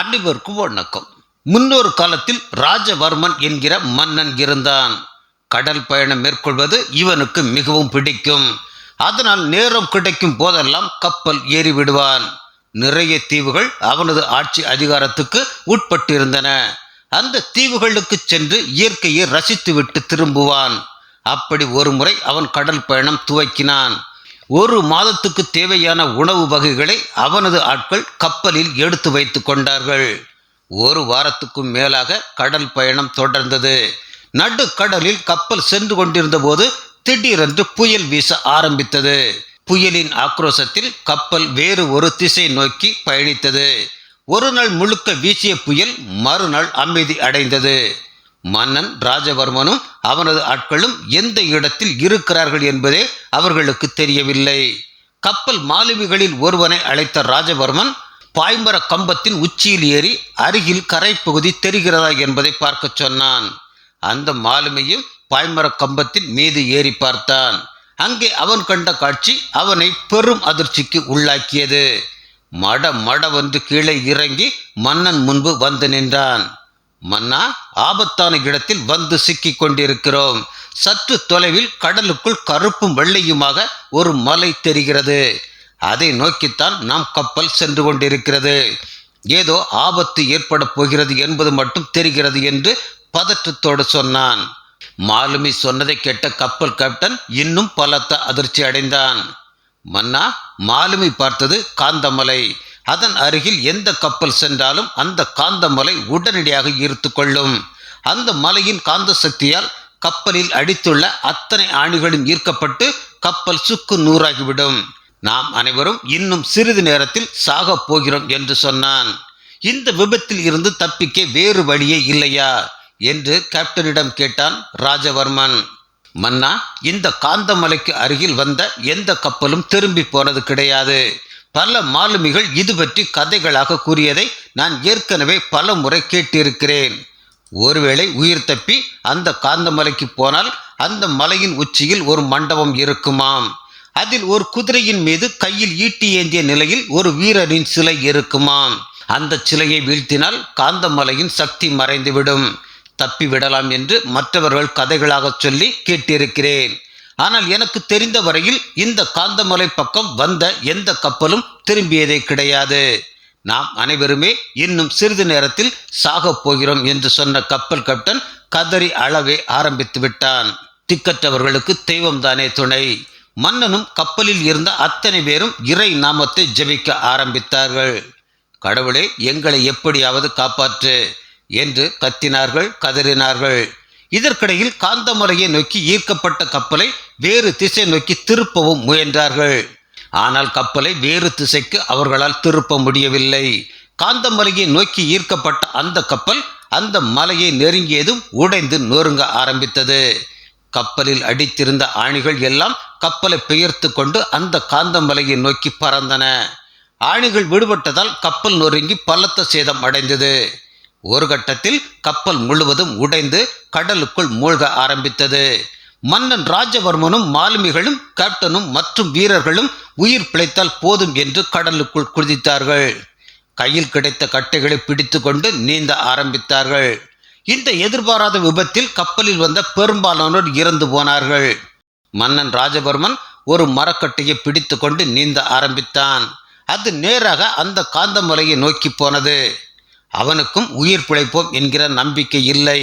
அனைவருக்கும் வணக்கம் முன்னொரு காலத்தில் ராஜவர்மன் என்கிற மன்னன் இருந்தான். கடல் பயணம் மேற்கொள்வது இவனுக்கு மிகவும் பிடிக்கும். அதனால் நேரம் கிடைக்கும் போதெல்லாம் கப்பல் ஏறி விடுவான் நிறைய தீவுகள் அவனது ஆட்சி அதிகாரத்துக்கு உட்பட்டிருந்தன. அந்த தீவுகளுக்கு சென்று இயற்கையை ரசித்துவிட்டு திரும்புவான். அப்படி ஒரு முறை அவன் கடல் பயணம் துவக்கினான். ஒரு மாதத்துக்கு தேவையான உணவு வகைகளை அவனது ஆட்கள் கப்பலில் எடுத்து வைத்து கொண்டார்கள். ஒரு வாரத்துக்கும் மேலாக கடல் பயணம் தொடர்ந்தது. நடுக்கடலில் கப்பல் சென்று கொண்டிருந்த போது திடீரென்று புயல் வீச ஆரம்பித்தது. புயலின் ஆக்ரோசத்தில் கப்பல் வேறு ஒரு திசை நோக்கி பயணித்தது. ஒரு நாள் முழுக்க வீசிய புயல் மறுநாள் அமைதி அடைந்தது. மன்னன் ராஜவர்மனும் அவனது ஆட்களும் எந்த இடத்தில் இருக்கிறார்கள் என்பதே அவர்களுக்கு தெரியவில்லை. கப்பல் மாலுமிகளில் ஒருவனை அழைத்த ராஜவர்மன் பாய்மர கம்பத்தின் உச்சியில் ஏறி அருகில் கரைப்பகுதி தெரிகிறதா என்பதை பார்க்கச் சொன்னான். அந்த மாலுமியும் பாய்மர கம்பத்தின் மீது ஏறி பார்த்தான். அங்கே அவன் கண்ட காட்சி அவனை பெரும் அதிர்ச்சிக்கு உள்ளாக்கியது. மட மடவென்று கீழே இறங்கி மன்னன் முன்பு வந்து நின்றான். மன்னா ஆபத்தான இடத்தில் வந்து சிக்கிக் கொண்டிருக்கிறோம் சற்று தொலைவில் கடலுக்குள் கருப்பும் வெள்ளையுமாக ஒரு மலை தெரிகிறது. அதை நோக்கித்தான் நாம் கப்பல் சென்று கொண்டிருக்கிறது. ஏதோ ஆபத்து ஏற்பட போகிறது என்பது மட்டும் தெரிகிறது என்று பதற்றத்தோடு சொன்னான். மாலுமி சொன்னதை கேட்ட கப்பல் கேப்டன் இன்னும் பலத்த அதிர்ச்சி அடைந்தான். மன்னா மாலுமி பார்த்தது காந்தமலை. அதன் அருகில் எந்த கப்பல் சென்றாலும் அந்த காந்தமலை உடனடியாக ஈர்த்து கொள்ளும். அந்த மலையின் காந்த சக்தியால் கப்பலில் அடித்துள்ள அத்தனை ஆணிகளும் ஈர்க்கப்பட்டு கப்பல் சுக்கு நூறாகிவிடும். நாம் அனைவரும் இன்னும் சிறிது நேரத்தில் சாகப் போகிறோம் என்று சொன்னான். இந்த விபத்தில் இருந்து தப்பிக்க வேறு வழியே இல்லையா? என்று கேப்டனிடம் கேட்டான் ராஜவர்மன். மன்னா இந்த காந்தமலைக்கு அருகில் வந்த எந்த கப்பலும் திரும்பி போனது கிடையாது. பல மாலுமிகள் இது பற்றி கதைகளாக கூறியதை நான் ஏற்கனவே பல முறை கேட்டிருக்கிறேன். ஒருவேளை உயிர் தப்பி அந்த காந்தமலைக்கு போனால் அந்த மலையின் உச்சியில் ஒரு மண்டபம் இருக்குமாம் அதில் ஒரு குதிரையின் மீது கையில் ஈட்டி ஏந்திய நிலையில் ஒரு வீரரின் சிலை இருக்குமாம் அந்த சிலையை வீழ்த்தினால் காந்தமலையின் சக்தி மறைந்துவிடும். தப்பி விடலாம் என்று மற்றவர்கள் கதைகளாக சொல்லி கேட்டிருக்கிறேன். ஆனால் எனக்கு தெரிந்த வரையில் இந்த காந்தமலை பக்கம் வந்த எந்த கப்பலும் திரும்பியதே கிடையாது. நாம் அனைவருமே இன்னும் சிறிது நேரத்தில் சாகப் போகிறோம் என்று சொன்ன கப்பல் கேப்டன் கதறி அளவே ஆரம்பித்து விட்டான். திக்கற்றவர்களுக்கு தெய்வம்தானே துணை. மன்னனும் கப்பலில் இருந்த அத்தனை பேரும் இறை நாமத்தை ஜெபிக்க ஆரம்பித்தார்கள். கடவுளே எங்களை எப்படியாவது காப்பாற்று என்று கத்தினார்கள் கதறினார்கள். இதற்கிடையில் காந்தமலையை நோக்கி ஈர்க்கப்பட்ட கப்பலை வேறு திசை நோக்கி திருப்பவும் முயன்றார்கள். ஆனால் கப்பலை வேறு திசைக்கு அவர்களால் திருப்ப முடியவில்லை. காந்தமலையை நோக்கி ஈர்க்கப்பட்ட அந்த கப்பல் அந்த மலையை நெருங்கியதும் உடைந்து நொறுங்க ஆரம்பித்தது. கப்பலில் அடித்திருந்த ஆணிகள் எல்லாம் கப்பலை பெயர்த்து கொண்டு அந்த காந்தமலையை நோக்கி பறந்தன. ஆணிகள் விடுபட்டதால் கப்பல் நொறுங்கி பலத்த சேதம் அடைந்தது. ஒரு கட்டத்தில் கப்பல் முழுவதும் உடைந்து கடலுக்குள் மூழ்க ஆரம்பித்தது. மன்னன் ராஜவர்மனும் மாலுமிகளும் கேப்டனும் மற்றும் வீரர்களும் உயிர் பிழைத்தால் போதும் என்று கடலுக்குள் குதித்தார்கள். கையில் கிடைத்த கட்டைகளை பிடித்து கொண்டு நீந்த ஆரம்பித்தார்கள். இந்த எதிர்பாராத விபத்தில் கப்பலில் வந்த பெரும்பாலானோர் இறந்து போனார்கள். மன்னன் ராஜவர்மன் ஒரு மரக்கட்டையை பிடித்து கொண்டு நீந்த ஆரம்பித்தான். அது நேராக அந்த காந்தமலையை நோக்கி போனது. அவனுக்கும் உயிர் பிழைப்போம் என்கிற நம்பிக்கை இல்லை.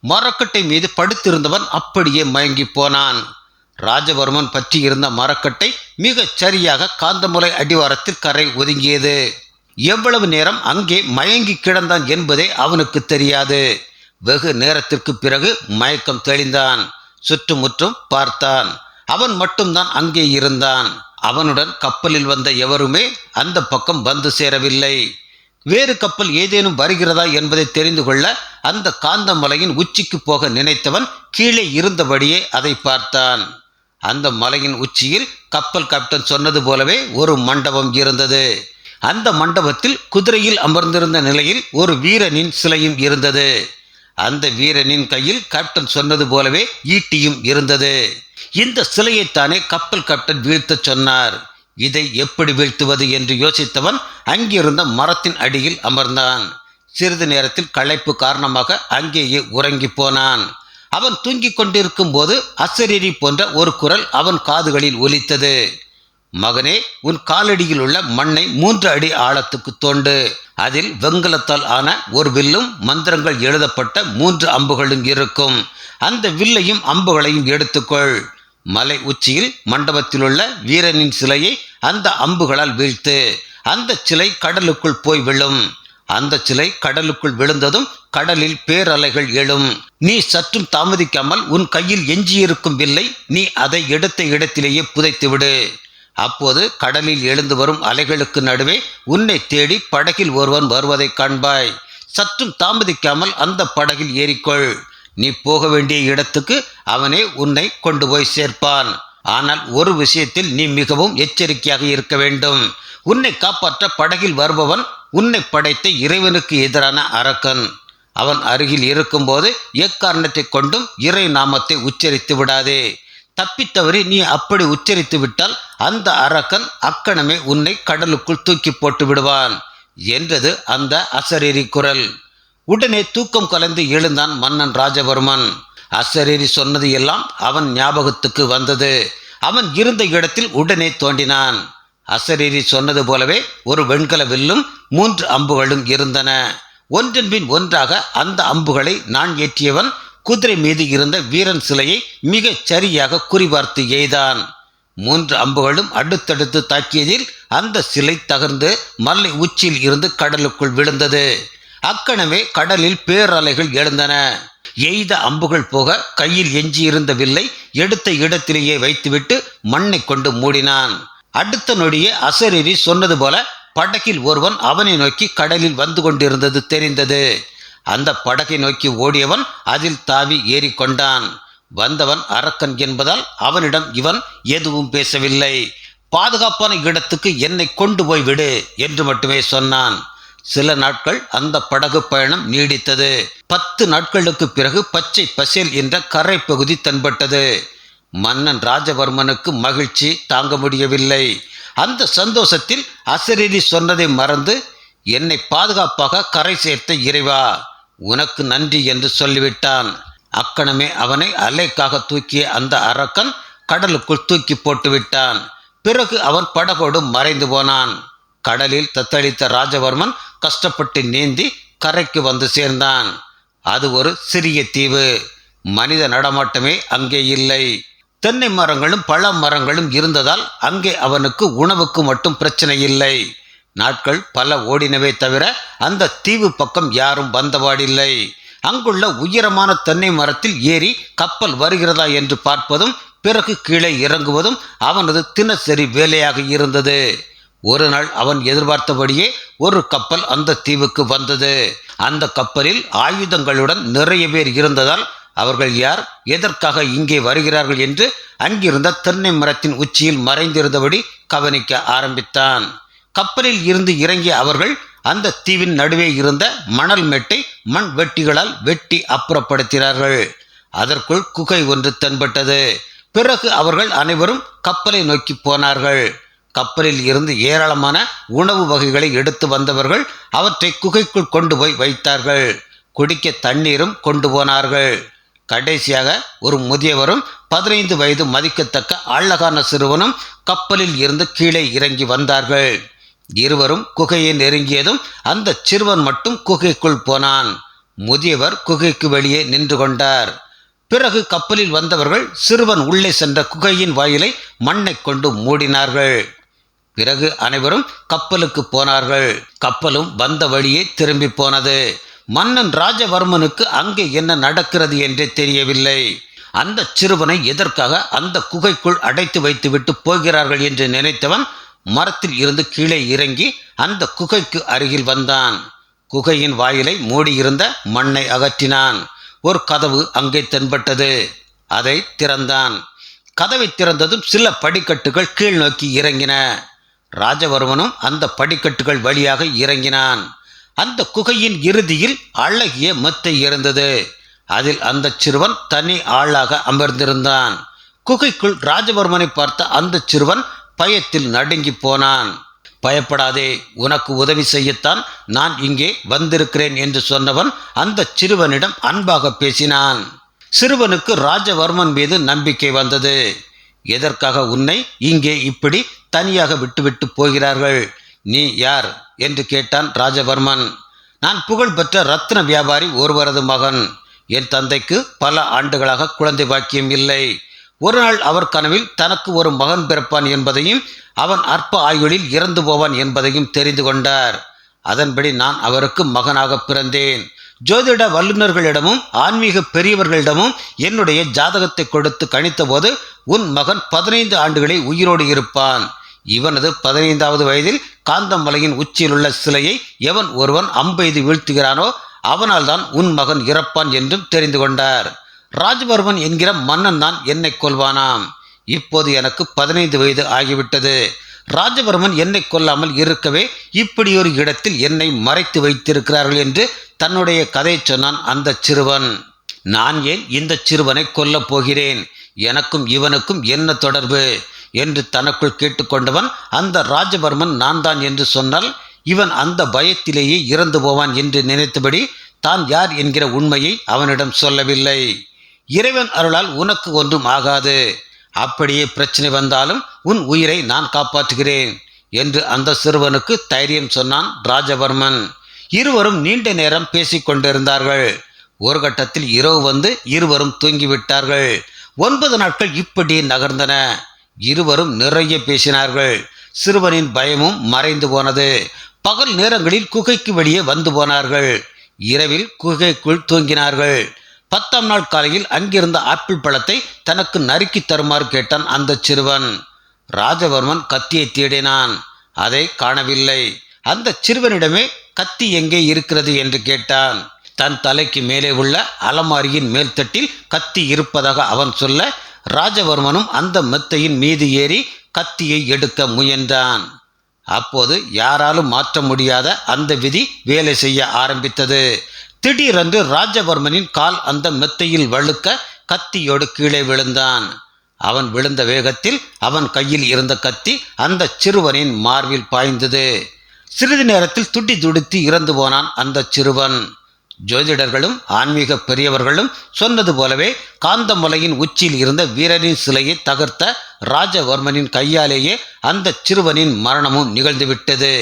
மரக்கட்டை மீது படுத்திருந்தவன் அப்படியே மயங்கி போனான். ராஜவர்மன் பற்றி இருந்த மரக்கட்டை மிகச் சரியாக காந்தமுலை அடிவாரத்தில் கரை ஒதுங்கியது. எவ்வளவு நேரம் அங்கே மயங்கி கிடந்தான் என்பதே அவனுக்கு தெரியாது. வெகு நேரத்திற்கு பிறகு மயக்கம் தெளிந்தான். சுற்றுமுற்றும் பார்த்தான். அவன் மட்டும்தான் அங்கே இருந்தான். அவனுடன் கப்பலில் வந்த எவருமே அந்த பக்கம் வந்து சேரவில்லை. வேறு கப்பல் ஏதேனும் வருகிறதா என்பதை தெரிந்து கொள்ள அந்த காந்தமலையின் உச்சிக்கு போக நினைத்தவன் கீழே இருந்தபடியே அதை பார்த்தான். அந்த மலையின் உச்சியில் கப்பல் கேப்டன் சொன்னது போலவே ஒரு மண்டபம் இருந்தது. அந்த மண்டபத்தில் குதிரையில் அமர்ந்திருந்த நிலையில் ஒரு வீரனின் சிலையும் இருந்தது. அந்த வீரனின் கையில் கேப்டன் சொன்னது போலவே ஈட்டியும் இருந்தது. இந்த சிலையைத்தானே கப்பல் கேப்டன் வீழ்த்தச் சொன்னார். இதை எப்படி வீழ்த்துவது என்று யோசித்தவன் அங்கிருந்த மரத்தின் அடியில் அமர்ந்தான். சிறிது நேரத்தில் களைப்பு காரணமாக அங்கேயே உறங்கி போனான். அவன் தூங்கிக் கொண்டிருக்கும் போது அசரீரி போன்ற ஒரு குரல் அவன் காதுகளில் ஒலித்தது. மகனே உன் காலடியில் உள்ள மண்ணை மூன்று அடி ஆழத்துக்கு தோண்டு. அதில் வெங்கலத்தால் ஆன ஒரு வில்லும் மந்திரங்கள் எழுதப்பட்ட மூன்று அம்புகளும் இருக்கும். அந்த வில்லையும் அம்புகளையும் எடுத்துக்கொள். மலை உச்சியில் மண்டபத்திலுள்ள வீரனின் சிலையை அந்த அம்புகளால் வீழ்த்து அந்த சிலை கடலுக்குள் போய் விழும். அந்த சிலை கடலுக்குள் விழுந்ததும் கடலில் பேரலைகள் எழும். நீ சற்றும் தாமதிக்காமல் உன் கையில் எஞ்சியிருக்கும் வில்லை நீ அதை எடுத்த இடத்திலேயே புதைத்துவிடு அப்போது கடலில் எழுந்து வரும் அலைகளுக்கு நடுவே உன்னை தேடி படகில் ஒருவன் வருவதைக் காண்பாய். சற்றும் தாமதிக்காமல் அந்த படகில் ஏறிக்கொள். நீ போக வேண்டிய இடத்துக்கு அவனே உன்னை கொண்டு போய் சேர்ப்பான். ஆனால் ஒரு விஷயத்தில் நீ மிகவும் எச்சரிக்கையாக இருக்க வேண்டும். உன்னை காப்பாற்ற படகில் வருபவன் உன்னை படைத்த இறைவனுக்கு எதிரான அரக்கன். அவன் அருகில் இருக்கும்போது எக்காரணத்தை கொண்டும் இறை நாமத்தை உச்சரித்து விடாதே. தப்பித்தவறி நீ அப்படி உச்சரித்து விட்டால் அந்த அரக்கன் அக்கணமே உன்னை கடலுக்குள் தூக்கி போட்டு விடுவான் என்றது அந்த அசரீரி குரல். உடனே தூக்கம் கலந்து எழுந்தான் மன்னன் ராஜவர்மன். அசரீரி சொன்னது எல்லாம் அவன் ஞாபகத்துக்கு வந்தது. அவன் இருந்த இடத்தில் உடனே தோண்டினான் அசரீரி சொன்னது போலவே ஒரு வெண்கல வில்லும் மூன்று அம்புகளும் இருந்தன. ஒன்றன் பின் ஒன்றாக அந்த அம்புகளை நான் ஏற்றியவன் குதிரை மீது இருந்த வீரன் சிலையை மிகச் சரியாக குறிபார்த்து எய்தான். மூன்று அம்புகளும் அடுத்தடுத்து தாக்கியதில் அந்த சிலை தகர்ந்து மல்லை உச்சியில் இருந்து கடலுக்குள் விழுந்தது. அக்கணமே கடலில் பேரலைகள் எழுந்தன. எய்த அம்புகள் போக கையில் எஞ்சியிருந்த வில்லை எடுத்த இடத்திலேயே வைத்துவிட்டு மண்ணை கொண்டு மூடினான். அடுத்த நொடியே அசரீரி சொன்னது போல படகில் ஒருவன் அவனை நோக்கி கடலில் வந்து கொண்டிருந்தது தெரிந்தது. அந்த படகை நோக்கி ஓடியவன் அதில் தாவி ஏறிக்கொண்டான் வந்தவன் அரக்கன் என்பதால் அவனிடம் இவன் எதுவும் பேசவில்லை. பாதுகாப்பான இடத்துக்கு என்னை கொண்டு போய் விடு என்று மட்டுமே சொன்னான். சில நாட்கள் அந்த படகு பயணம் நீடித்தது. பத்து நாட்களுக்கு பிறகு பச்சை பசேல் என்ற கரை பகுதி தென்பட்டது. மன்னன் ராஜவர்மனுக்கு மகிழ்ச்சி தாங்க முடியவில்லை. அந்த சந்தோஷத்தில் அசரீரி சொன்னதை மறந்து என்னை பாதுகாப்பாக கரை சேர்த்த இறைவா உனக்கு நன்றி என்று சொல்லிவிட்டான். அக்கணமே அவனை அலைக்காக தூக்கிய அந்த அரக்கன் கடலுக்குள் தூக்கி போட்டு விட்டான். பிறகு அவன் படகோடு மறைந்து போனான். கடலில் தத்தளித்த ராஜவர்மன் கஷ்டப்பட்டு நீந்தி கரைக்கு வந்து சேர்ந்தான். அது ஒரு சிறிய தீவு. மனித நடமாட்டமே அங்கே இல்லை. தென்னை மரங்களும் பழ மரங்களும் இருந்ததால் அங்கே அவனுக்கு உணவுக்கு மட்டும் பிரச்சனை இல்லை. நாட்கள் பல ஓடினவே தவிர அந்த தீவு பக்கம் யாரும் வந்தபாடில்லை அங்குள்ள உயரமான தென்னை மரத்தில் ஏறி கப்பல் வருகிறதா என்று பார்ப்பதும் பிறகு கீழே இறங்குவதும் அவனது தினசரி வேலையாக இருந்தது. ஒரு நாள் அவன் எதிர்பார்த்தபடியே ஒரு கப்பல் அந்த தீவுக்கு வந்தது. அந்த கப்பலில் ஆயுதங்களுடன் நிறைய பேர் இருந்ததால் அவர்கள் யார் எதற்காக இங்கே வருகிறார்கள் என்று அங்கிருந்த தென்னை மரத்தின் உச்சியில் மறைந்திருந்தபடி கவனிக்க ஆரம்பித்தான். கப்பலில் இருந்து இறங்கிய அவர்கள் அந்த தீவின் நடுவே இருந்த மணல் மெட்டை மண் வெட்டிகளால் வெட்டி அப்புறப்படுத்தினார்கள். அதற்குள் குகை ஒன்று தென்பட்டது. பிறகு அவர்கள் அனைவரும் கப்பலை நோக்கி போனார்கள். கப்பலில் இருந்து ஏராளமான உணவு வகைகளை எடுத்து வந்தவர்கள் அவற்றை குகைக்குள் கொண்டு போய் வைத்தார்கள். குடிக்க தண்ணீரும் கொண்டு போனார்கள். கடைசியாக ஒரு முதியவரும் பதினைந்து வயது மதிக்கத்தக்க அழகான சிறுவனும் கப்பலில் இருந்து கீழே இறங்கி வந்தார்கள். இருவரும் குகையை நெருங்கியதும் அந்த சிறுவன் மட்டும் குகைக்குள் போனான். முதியவர் குகைக்கு வெளியே நின்று கொண்டார். பிறகு கப்பலில் வந்தவர்கள் சிறுவன் உள்ளே சென்ற குகையின் வாயிலை மண்ணை கொண்டு மூடினார்கள். பிறகு அனைவரும் கப்பலுக்கு போனார்கள். கப்பலும் வந்த வழியே திரும்பி போனது. மன்னன் ராஜவர்மனுக்கு அங்கே என்ன நடக்கிறது என்றே தெரியவில்லை. அந்த சிறுவனை எதற்காக அந்த குகைக்குள் அடைத்து வைத்துவிட்டு போகிறார்கள் என்று நினைத்தவன் மரத்தில் இருந்து கீழே இறங்கி அந்த குகைக்கு அருகில் வந்தான். குகையின் வாயிலை மூடியிருந்த மண்ணை அகற்றினான். ஒரு கதவு அங்கே தென்பட்டது. அதை திறந்தான். கதவை திறந்ததும் சில படிக்கட்டுகள் கீழ் நோக்கி இறங்கின. ராஜவர்மனும் அந்த படிக்கட்டுகள் வழியாக இறங்கினான். அந்த குகையின் இறுதியில் அழகிய மெத்தை இருந்தது. அதில் அந்த சிறுவன் தனி ஆளாக அமர்ந்திருந்தான். குகைக்குள் ராஜவர்மனை பார்த்த அந்த சிறுவன் பயத்தில் நடுங்கி போனான். பயப்படாதே உனக்கு உதவி செய்யத்தான் நான் இங்கே வந்திருக்கிறேன் என்று சொன்னவன் அந்த சிறுவனிடம் அன்பாக பேசினான். சிறுவனுக்கு ராஜவர்மன் மீது நம்பிக்கை வந்தது. எதற்காக உன்னை இங்கே இப்படி தனியாக விட்டுவிட்டு போகிறார்கள்? நீ யார்? என்று கேட்டான் ராஜவர்மன். நான் புகழ்பெற்ற ரத்ன வியாபாரி ஒருவரது மகன். என் தந்தைக்கு பல ஆண்டுகளாக குழந்தை பாக்கியம் இல்லை. ஒரு நாள் அவர் கனவில் தனக்கு ஒரு மகன் பிறப்பான் என்பதையும் அவன் அற்ப ஆயுளில் இறந்து போவான் என்பதையும் தெரிந்து கொண்டார். அதன்படி நான் அவருக்கு மகனாக பிறந்தேன். ஜோதிட வல்லுநர்களிடமும் ஆன்மீக பெரியவர்களிடமும் என்னுடைய ஜாதகத்தை கொடுத்து கணித்தபோது உன் மகன் பதினைந்து ஆண்டுகளை உயிரோடு இருப்பான். இவனது பதினைந்தாவது வயதில் காந்தமலையின் உச்சியிலுள்ள சிலையை எவன் ஒருவன் அம்பெய்து வீழ்த்துகிறானோ அவனால் தான் உன் மகன் இறப்பான் என்றும் தெரிந்து கொண்டார். ராஜவர்மன் என்கிற மன்னன் தான் என்னை கொள்வானாம் இப்போது எனக்கு பதினைந்து வயது ஆகிவிட்டது. ராஜவர்மன் என்னை கொல்லாமல் இருக்கவே இப்படி ஒரு இடத்தில் என்னை மறைத்து வைத்திருக்கிறார்கள் என்று தன்னுடைய கதை சொன்னான் அந்த சிறுவன் நான் ஏன் இந்த சிறுவனை கொல்லப் போகிறேன்? எனக்கும் இவனுக்கும் என்ன தொடர்பு? என்று தனக்குள் கேட்டுக்கொண்டவன் அந்த ராஜவர்மன் நான் தான் என்று சொன்னால் இவன் அந்த பயத்திலேயே இறந்து போவான் என்று நினைத்தபடி தான் யார் என்கிற உண்மையை அவனிடம் சொல்லவில்லை. இறைவன் அருளால் உனக்கு ஒன்றும் ஆகாது. அப்படியே பிரச்சனை வந்தாலும் உன் உயிரை நான் காப்பாற்றுகிறேன் என்று அந்த சிறுவனுக்கு தைரியம் சொன்னான் ராஜவர்மன். இருவரும் நீண்ட நேரம் பேசிக் கொண்டிருந்தார்கள் ஒரு கட்டத்தில் இரவு வந்து இருவரும் தூங்கிவிட்டார்கள். ஒன்பது நாட்கள் இப்படி நகர்ந்தன. இருவரும் நிறைய பேசினார்கள். சிறுவனின் பயமும் மறைந்து போனது. பகல் நேரங்களில் குகைக்கு வெளியே வந்து போனார்கள். இரவில் குகைக்குள் தூங்கினார்கள். பத்தாம் நாள் காலையில் அங்கிருந்த ஆப்பிள் பழத்தை தனக்கு நறுக்கி தருமாறு கேட்டான் அந்த சிறுவன். ராஜவர்மன் கத்தியை தேடினான். அதை காணவில்லை. அந்த சிறுவனிடமே கத்தி எங்கே இருக்கிறது என்று கேட்டான். தன் தலைக்கு மேலே உள்ள அலமாரியின் மேல்தட்டில் கத்தி இருப்பதாக அவன் சொல்ல ராஜவர்மனும் அந்த மெத்தையின் மீது ஏறி கத்தியை எடுக்க முயன்றான். அப்போது யாராலும் மாற்ற முடியாத அந்த விதி வேலை செய்ய ஆரம்பித்தது. திடீரென்று ராஜவர்மனின் கால் அந்த மெத்தையில் வழுக்க கத்தியோடு கீழே விழுந்தான். அவன் விழுந்த வேகத்தில் அவன் கையில் இருந்த கத்தி அந்த சிறுவனின் மார்பில் பாய்ந்தது. சிறிது நேரத்தில் துடி துடித்து இறந்து போனான் அந்த சிறுவன். ஜோதிடர்களும் ஆன்மீக பெரியவர்களும் சொன்னது போலவே காந்தமலையின் உச்சியில் இருந்த வீரரின் சிலையை தகர்த்த ராஜவர்மனின் கையாலேயே அந்த சிறுவனின் மரணமும் நிகழ்ந்துவிட்டது.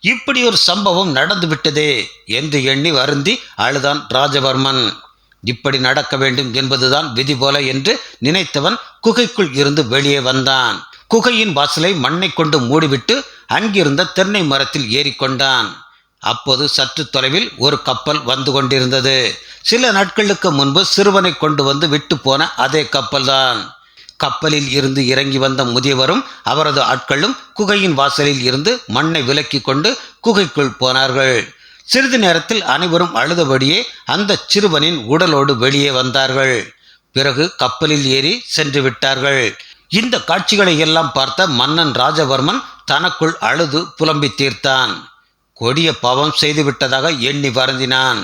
இப்படி ஒரு சம்பவம் நடந்துவிட்டதே என்று எண்ணி வருந்தி அழுதான் ராஜவர்மன். இப்படி நடக்க வேண்டும் என்பதுதான் விதி போல என்று நினைத்தவன் குகைக்குள் இருந்து வெளியே வந்தான். குகையின் வாசலை மண்ணை கொண்டு மூடிவிட்டு அங்கிருந்த தென்னை மரத்தில் ஏறிக்கொண்டான். அப்போது சற்று தொலைவில் ஒரு கப்பல் வந்து கொண்டிருந்தது. சில நாட்களுக்கு முன்பு சிறுவனை கொண்டு வந்து விட்டு போன அதே கப்பல்தான். கப்பலில் இருந்து இறங்கி வந்த முதியவரும் அவரது ஆட்களும் குகையின் வாசலில் இருந்து மண்ணை விலக்கி கொண்டு குகைக்குள் போனார்கள். சிறிது நேரத்தில் அனைவரும் அழுதபடியே அந்த சிறுவனின் உடலோடு வெளியே வந்தார்கள். பிறகு கப்பலில் ஏறி சென்று விட்டார்கள். இந்த காட்சிகளை எல்லாம் பார்த்த மன்னன் ராஜவர்மன் தனக்குள் அழுது புலம்பி தீர்த்தான். கொடிய பாவம் செய்துவிட்டதாக எண்ணி வருந்தினான்.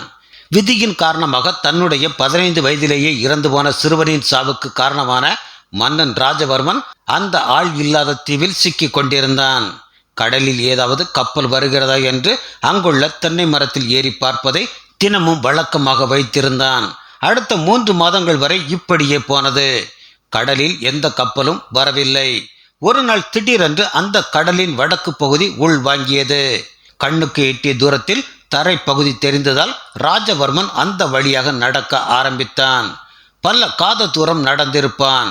விதியின் காரணமாக தன்னுடைய பதினைந்து வயதிலேயே இறந்து போன சிறுவனின் சாவுக்கு காரணமான மன்னன் ராஜவர்மன் அந்த ஆள் இல்லாத தீவில் சிக்கிக் கொண்டிருந்தான். கடலில் ஏதாவது கப்பல் வருகிறதா என்று அங்குள்ள தென்னை மரத்தில் ஏறி பார்ப்பதை தினமும் வழக்கமாக வைத்திருந்தான். அடுத்த மூன்று மாதங்கள் வரை இப்படியே போனது. கடலில் எந்த கப்பலும் வரவில்லை. ஒரு நாள் திடீரென்று அந்த கடலின் வடக்கு பகுதி உள் வாங்கியது. கண்ணுக்கு எட்டிய தூரத்தில் தரை பகுதி தெரிந்ததால் ராஜவர்மன் அந்த வழியாக நடக்க ஆரம்பித்தான். பல காத தூரம் நடந்திருப்பான்.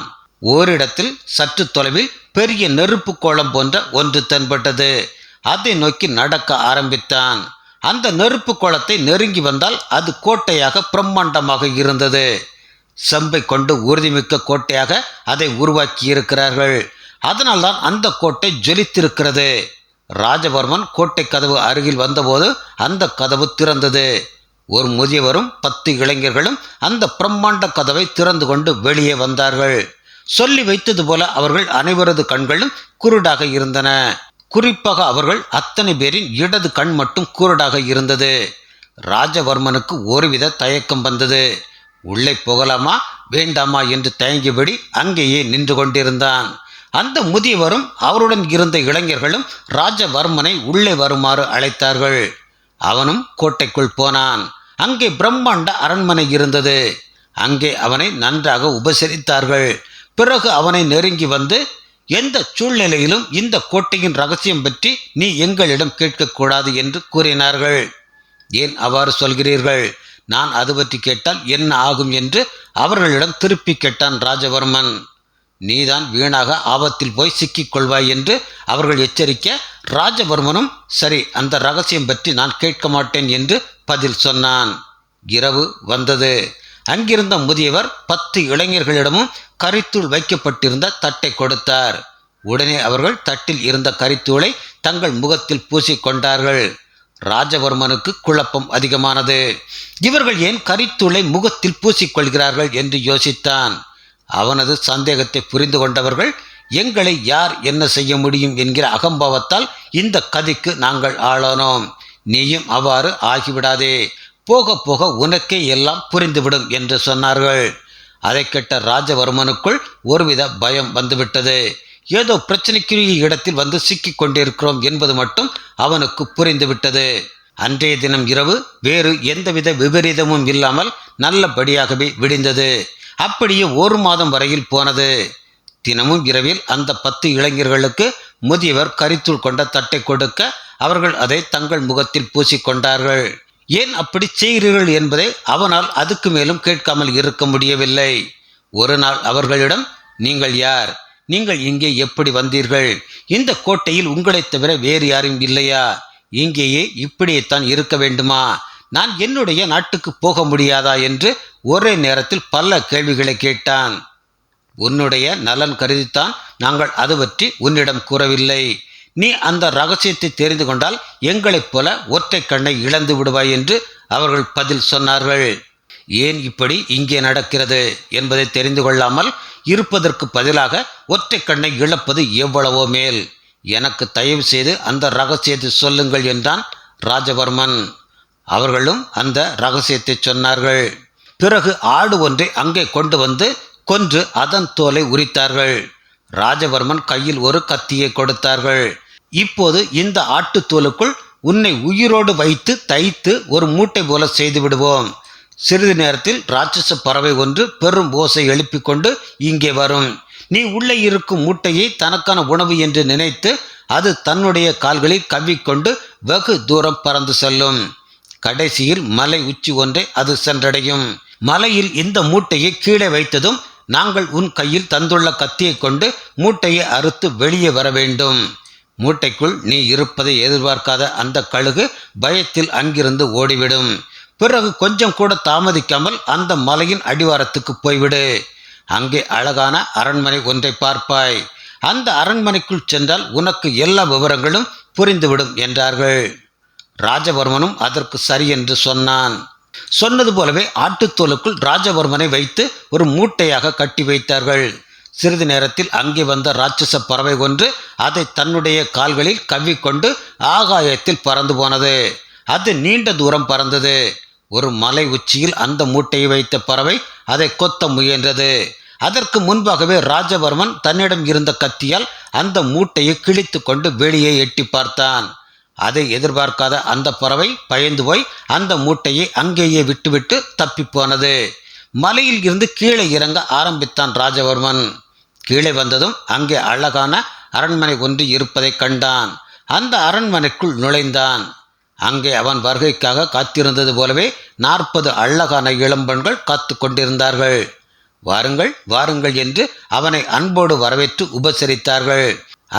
ஓரிடத்தில் சற்று தொலைவில் பெரிய நெருப்பு கோலம் போன்ற ஒன்று தென்பட்டது. அதை நோக்கி நடக்க ஆரம்பித்தான். அந்த நெருப்பு கோலத்தை நெருங்கி வந்தால் அது கோட்டையாக பிரம்மாண்டமாக இருந்தது. செம்பை கொண்டு உறுதிமிக்க கோட்டையாக அதை உருவாக்கி இருக்கிறார்கள் அதனால்தான் அந்த கோட்டை ஜொலித்திருக்கிறது. ராஜவர்மன் கோட்டை கதவு அருகில் வந்தபோது அந்த கதவு திறந்தது. ஒரு முதியவரும் பத்து இளைஞர்களும் அந்த பிரம்மாண்ட கதவை திறந்து கொண்டு வெளியே வந்தார்கள். சொல்லி வைத்தது போல அவர்கள் அனைவரது கண்களும் குருடாக இருந்தன. குறிப்பாக அவர்கள் அத்தனை பேரின் இடது கண் மட்டும் குருடாக இருந்தது. ராஜவர்மனுக்கு ஒருவித தயக்கம் வந்தது. உள்ளே போகலாமா? வேண்டாமா என்று தயங்கியபடி அங்கேயே நின்று கொண்டிருந்தான். அந்த முதியவரும் அவருடன் இருந்த இளைஞர்களும் ராஜவர்மனை உள்ளே வருமாறு அழைத்தார்கள். அவனும் கோட்டைக்குள் போனான். அங்கே பிரம்மாண்ட அரண்மனை இருந்தது. அங்கே அவனை நன்றாக உபசரித்தார்கள். பிறகு அவனை நெருங்கி வந்து எந்த சூழ்நிலையிலும் இந்த கோட்டையின் ரகசியம் பற்றி நீ எங்களிடம் கேட்கக்கூடாது என்று கூறினார்கள். ஏன் அவ்வாறு சொல்கிறீர்கள்? நான் அது பற்றி கேட்டால் என்ன ஆகும் என்று அவர்களிடம் திருப்பி கேட்டான் ராஜவர்மன். நீதான் வீணாக ஆபத்தில் போய் சிக்கிக் கொள்வாய் என்று அவர்கள் எச்சரிக்க ராஜவர்மனும் சரி அந்த ரகசியம் பற்றி நான் கேட்க மாட்டேன் என்று பதில் சொன்னான். இரவு வந்தது. அங்கிருந்த முதியவர் பத்து இளைஞர்களிடமும் கரித்தூள் வைக்கப்பட்டிருந்த தட்டை கொடுத்தார். உடனே அவர்கள் தட்டில் இருந்த கரித்தூளை தங்கள் முகத்தில் பூசிக்கொண்டார்கள் ராஜவர்மனுக்கு குழப்பம் அதிகமானது. இவர்கள் ஏன் கரித்தூளை முகத்தில் பூசிக்கொள்கிறார்கள் என்று யோசித்தான். அவனது சந்தேகத்தை புரிந்து கொண்டவர்கள் எங்களை யார் என்ன செய்ய முடியும் என்கிற அகம்பாவத்தால் இந்த கதிக்கு நாங்கள் ஆளானோம். நீயும் அவ்வாறு ஆகிவிடாதே. போக போக உனக்கே எல்லாம் புரிந்துவிடும் என்று சொன்னார்கள். அதை கேட்ட ராஜவர்மனுக்குள் ஒருவித பயம் வந்துவிட்டது. ஏதோ பிரச்சனைக்குரிய இடத்தில் வந்து சிக்கிக் கொண்டிருக்கிறோம் என்பது மட்டும் அவனுக்கு புரிந்துவிட்டது. அன்றைய தினம் இரவு வேறு எந்தவித விபரீதமும் இல்லாமல் நல்லபடியாகவே விடிந்தது. அப்படியே ஒரு மாதம் வரையில் போனது. தினமும் இரவில் அந்த பத்து இளைஞர்களுக்கு முதியவர் கரித்துள் கொண்ட தட்டை கொடுக்க அவர்கள் அதை தங்கள் முகத்தில் பூசிக்கொண்டார்கள். ஏன் அப்படி செய்கிறீர்கள் என்பதை அவனால் அதுக்கு மேலும் கேட்காமல் இருக்க முடியவில்லை. ஒரு நாள் அவர்களிடம் நீங்கள் யார்? நீங்கள் இங்கே எப்படி வந்தீர்கள்? இந்த கோட்டையில் உங்களைத் தவிர வேறு யாரும் இல்லையா? இங்கேயே இப்படியேத்தான் இருக்க வேண்டுமா? நான் என்னுடைய நாட்டுக்கு போக முடியாதா என்று ஒரே நேரத்தில் பல கேள்விகளை கேட்டான். உன்னுடைய நலன் கருதித்தான் நாங்கள் அது பற்றி உன்னிடம் கூறவில்லை. நீ அந்த ரகசியத்தை தெரிந்து கொண்டால் எங்களைப் போல ஒற்றை கண்ணை இழந்து விடுவாய் என்று அவர்கள் பதில் சொன்னார்கள். ஏன் இப்படி இங்கே நடக்கிறது என்பதை தெரிந்து கொள்ளாமல் இருப்பதற்கு பதிலாக ஒற்றை கண்ணை இழப்பது எவ்வளவோ மேல். எனக்கு தயவு செய்து அந்த ரகசியத்தை சொல்லுங்கள் என்றான் ராஜவர்மன். அவர்களும் அந்த ரகசியத்தை சொன்னார்கள். பிறகு ஆடு ஒன்றை அங்கே கொண்டு வந்து கொன்று அதன் தோலை உரித்தார்கள். ராஜவர்மன் கையில் ஒரு கத்தியை கொடுத்தார்கள். இப்போது இந்த ஆட்டுத்தோலுக்குள் உன்னை உயிரோடு வைத்து தைத்து ஒரு மூட்டை போல செய்து விடுவோம். சிறிது நேரத்தில் ராட்சச பறவை ஒன்று பெரும் ஓசை எழுப்பிக் கொண்டு இங்கே வரும். நீ உள்ளே இருக்கும் மூட்டையை தனக்கான உணவு என்று நினைத்து அது தன்னுடைய கால்களில் கவ்விக்கொண்டு வெகு தூரம் பறந்து செல்லும். கடைசியில் மலை உச்சி ஒன்றை அது சென்றடையும். மலையில் இந்த மூட்டையை கீழே வைத்ததும் நாங்கள் உன் கையில் தந்துள்ள கத்தியை கொண்டு மூட்டையை அறுத்து வெளியே வர வேண்டும். மூட்டைக்குள் நீ இருப்பதை எதிர்பார்க்காத அந்த கழுகு பயத்தில் அங்கிருந்து ஓடிவிடும். பிறகு கொஞ்சம் கூட தாமதிக்காமல் அந்த மலையின் அடிவாரத்துக்கு போய்விடு. அங்கே அழகான அரண்மனை ஒன்றை பார்ப்பாய். அந்த அரண்மனைக்குள் சென்றால் உனக்கு எல்லா விவரங்களும் புரிந்துவிடும் என்றார்கள். ராஜவர்மனும் அதற்கு சரி என்று சொன்னான். சொன்னது போலவே ஆட்டுத்தோலுக்குள் ராஜவர்மனை வைத்து ஒரு மூட்டையாக கட்டி வைத்தார்கள். சிறிது நேரத்தில் அங்கே வந்த ராட்சச பறவை ஒன்று அதை தன்னுடைய கால்களில் கவ்விக்கொண்டு ஆகாயத்தில் பறந்து போனது. அது நீண்ட தூரம் பறந்தது. ஒரு மலை உச்சியில் அந்த மூட்டையை வைத்த பறவை அதை கொத்த முயன்றது. அதற்கு முன்பாகவே ராஜவர்மன் தன்னிடம் இருந்த கத்தியால் அந்த மூட்டையை கிழித்து கொண்டு வெளியே எட்டி பார்த்தான். அதை எதிர்பார்க்காத அந்த பறவை பயந்து போய் அந்த மூட்டையை அங்கேயே விட்டுவிட்டு தப்பி போனது. மலையில் இருந்து கீழே இறங்க ஆரம்பித்தான் ராஜவர்மன். கீழே வந்ததும் அங்கே அழகான அரண்மனை ஒன்று இருப்பதை கண்டான். அந்த அரண்மனைக்குள் நுழைந்தான். அங்கே அவன் வருகைக்காக காத்திருந்தது போலவே நாற்பது அழகான இளம்பெண்கள் காத்து கொண்டிருந்தார்கள். வாருங்கள் வாருங்கள் என்று அவனை அன்போடு வரவேற்று உபசரித்தார்கள்.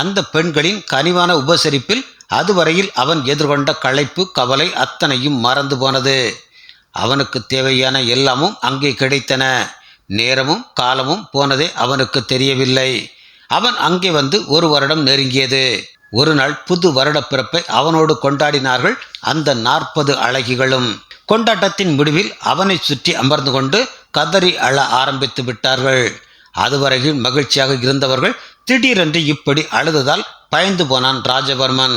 அந்த பெண்களின் கனிவான உபசரிப்பில் அதுவரையில் அவன் எதிர்கொண்ட களைப்பு கவலை அத்தனையும் மறந்து போனது. அவனுக்கு தேவையான எல்லாமும் அங்கே கிடைத்தன. நேரமும் காலமும் போனதே அவனுக்கு தெரியவில்லை. அவன் அங்கே வந்து ஒரு வருடம் நெருங்கியது. ஒரு நாள் புது வருடப்பிறப்பை அவனோடு கொண்டாடினார்கள் அந்த நாற்பது அழகிகளும். கொண்டாட்டத்தின் முடிவில் அவனை சுற்றி அமர்ந்து கொண்டு கதறி அழ ஆரம்பித்து விட்டார்கள். அதுவரையில் மகிழ்ச்சியாக இருந்தவர்கள் திடீரென்று இப்படி அழுததால் பயந்து போனான் ராஜவர்மன்.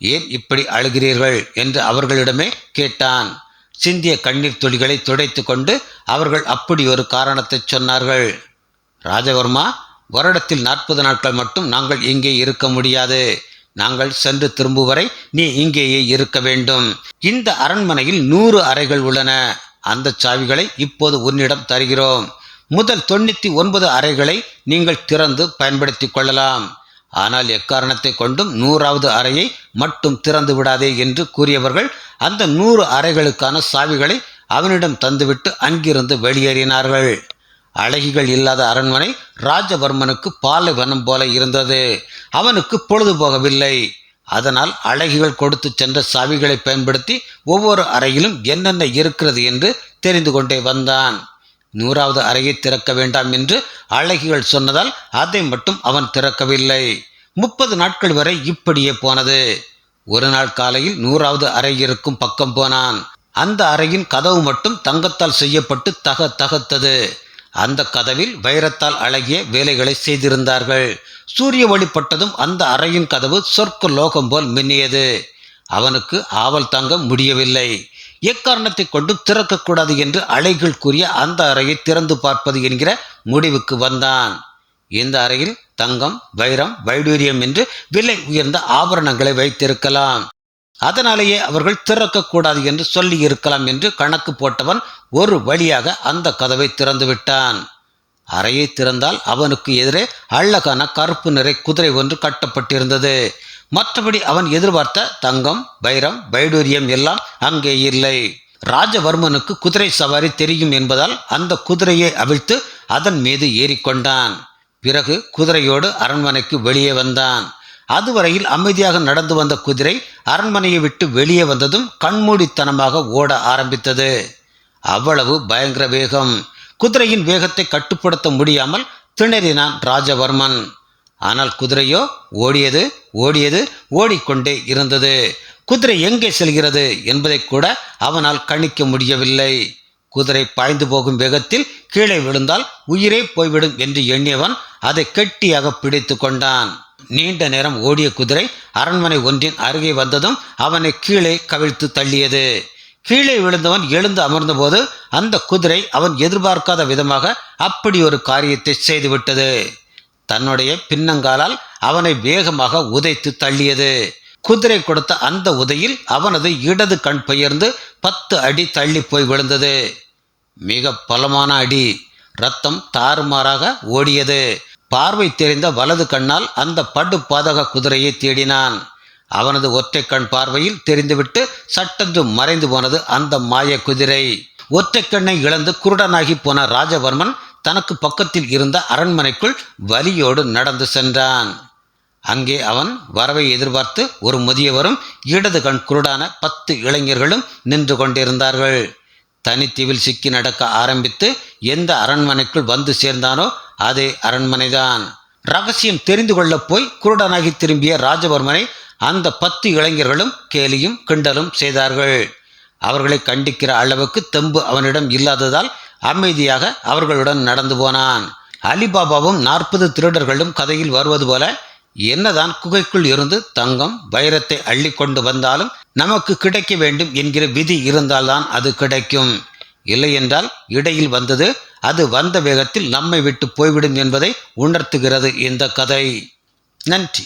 ஏன் இப்படி அழுகிறீர்கள்? என்று அவர்களிடமே கேட்டான். சிந்திய கண்ணீர் துளிகளை துடைத்து கொண்டு அவர்கள் அப்படி ஒரு காரணத்தை சொன்னார்கள். ராஜவர்மா வருடத்தில் நாற்பது நாட்கள் மட்டும் நாங்கள் இங்கே இருக்க முடியாது. நாங்கள் சென்று திரும்பும் வரை நீ இங்கேயே இருக்க வேண்டும். இந்த அரண்மனையில் நூறு அறைகள் உள்ளன. அந்த சாவிகளை இப்போது உன்னிடம் தருகிறோம். முதல் தொண்ணூத்தி ஒன்பது அறைகளை நீங்கள் திறந்து பயன்படுத்திக் கொள்ளலாம். ஆனால் எக்காரணத்தை கொண்டும் நூறாவது அறையை மட்டும் திறந்து விடாதே என்று கூறியவர்கள் அந்த நூறு அறைகளுக்கான சாவிகளை அவனிடம் தந்துவிட்டு அங்கிருந்து வெளியேறினார்கள். அழகிகள் இல்லாத அரண்மனை ராஜவர்மனுக்கு பாலைவனம் போல இருந்தது. அவனுக்கு பொழுது போகவில்லை. அதனால் அழகிகள் கொடுத்து சென்ற சாவிகளை பயன்படுத்தி ஒவ்வொரு அறையிலும் என்னென்ன இருக்கிறது என்று தெரிந்து கொண்டே வந்தான். நூறாவது அறையை திறக்க வேண்டாம் என்று அழகிகள் சொன்னதால் அதை மட்டும் அவன் திறக்கவில்லை. முப்பது நாட்கள் வரை இப்படியே போனது. ஒரு நாள் காலையில் நூறாவது அறை இருக்கும் பக்கம் போனான். அந்த அறையின் கதவு மட்டும் தங்கத்தால் செய்யப்பட்டு தக தகத்தது. அந்த கதவில் வைரத்தால் அழகிய வேலைகளை செய்திருந்தார்கள். சூரிய ஒளிப்பட்டதும் அந்த அறையின் கதவு சொர்க்க லோகம் போல் மின்னியது. அவனுக்கு ஆவல் தாங்க முடியவில்லை. எக்காரணத்தை கொண்டு திறக்கக்கூடாது என்று அலைகள் கூறிய அந்த அறையை திறந்து பார்ப்பது என்கிற முடிவுக்கு வந்தான். இந்த அறையில் தங்கம் வைரம் வைடூரியம் என்று விலை உயர்ந்த ஆபரணங்களை வைத்திருக்கலாம். அதனாலேயே அவர்கள் திறக்கக்கூடாது என்று சொல்லி இருக்கலாம் என்று கணக்கு போட்டவன் ஒரு வழியாக அந்த கதவை திறந்து விட்டான். அறையை திறந்தால் அவனுக்கு எதிரே அழகான கருப்பு நிறை குதிரை ஒன்று கட்டப்பட்டிருந்தது. மற்றபடி அவன் எதிர்பார்த்த தங்கம் வைரம் வைடூரியம் எல்லாம் அங்கே இல்லை. ராஜவர்மனுக்கு குதிரை சவாரி தெரியும் என்பதால் அந்த குதிரையை அவிழ்த்து அதன் மீது ஏறிக்கொண்டான். பிறகு குதிரையோடு அரண்மனைக்கு வெளியே வந்தான். அதுவரையில் அமைதியாக நடந்து வந்த குதிரை அரண்மனையை விட்டு வெளியே வந்ததும் கண்மூடித்தனமாக ஓட ஆரம்பித்தது. அவ்வளவு பயங்கர வேகம். குதிரையின் வேகத்தை கட்டுப்படுத்த முடியாமல் திணறினான் ராஜவர்மன். ஆனால் குதிரையோ ஓடியது ஓடியது ஓடிக்கொண்டே இருந்தது. குதிரை எங்கே செல்கிறது என்பதை கூட அவனால் கணிக்க முடியவில்லை. குதிரை பாய்ந்து போகும் வேகத்தில் கீழே விழுந்தால் உயிரே போய்விடும் என்று எண்ணியவன் அதை கெட்டியாக பிடித்து கொண்டான். நீண்ட நேரம் ஓடிய குதிரை அரண்மனை ஒன்றின் அருகே வந்ததும் அவனை கீழே கவிழ்த்து தள்ளியது. கீழே விழுந்தவன் எழுந்து அமர்ந்தபோது அந்த குதிரை அவன் எதிர்பார்க்காத விதமாக அப்படி ஒரு காரியத்தை செய்துவிட்டது. தன்னுடைய பின்னங்காலால் அவனை வேகமாக உதைத்து தள்ளியது. குதிரை கொடுத்த அந்த உதையில் அவனது இடது கண் பெயர்ந்து பத்து அடி தள்ளி போய் விழுந்தது. மிக பலமான அடி. ரத்தம் தாறுமாறாக ஓடியது. பார்வை தெரிந்த வலது கண்ணால் அந்த படு பாதக குதிரையை தேடினான். அவனது ஒற்றை கண் பார்வையில் தெரிந்துவிட்டு சட்டென்று மறைந்து போனது அந்த மாய குதிரை. ஒற்றை கண்ணை இழந்து குருடனாகி போன ராஜவர்மன் தனக்கு பக்கத்தில் இருந்த அரண்மனைக்குள் வலியோடு நடந்து சென்றான். அங்கே அவன் வரவை எதிர்பார்த்து ஒரு முதியவரும் இடது கண் குருடான பத்து இளைஞர்களும் நின்று கொண்டிருந்தார்கள். தனித்தீவில் சிக்கி நடக்க ஆரம்பித்து எந்த அரண்மனைக்குள் வந்து சேர்ந்தானோ அது அரண்மனைதான். ரகசியம் தெரிந்து கொள்ளப் போய் குருடனாகி திரும்பிய ராஜவர்மனை அந்த பத்து இளைஞர்களும் கேலியும் கிண்டலும் செய்தார்கள். அவர்களை கண்டிக்கிற அளவுக்கு தெம்பு அவனிடம் இல்லாததால் அமைதியாக அவர்களுடன் நடந்து போனான். அலிபாபாவும் நாற்பது திருடர்களும் கதையில் வருவது போல என்னதான் குகைக்குள் இருந்து தங்கம் வைரத்தை அள்ளி கொண்டு வந்தாலும் நமக்கு கிடைக்க வேண்டும் என்கிற விதி இருந்தால்தான் அது கிடைக்கும். இல்லையென்றால் இடையில் வந்தது அது வந்த வேகத்தில் நம்மை விட்டு போய்விடும் என்பதை உணர்த்துகிறது இந்த கதை. நன்றி.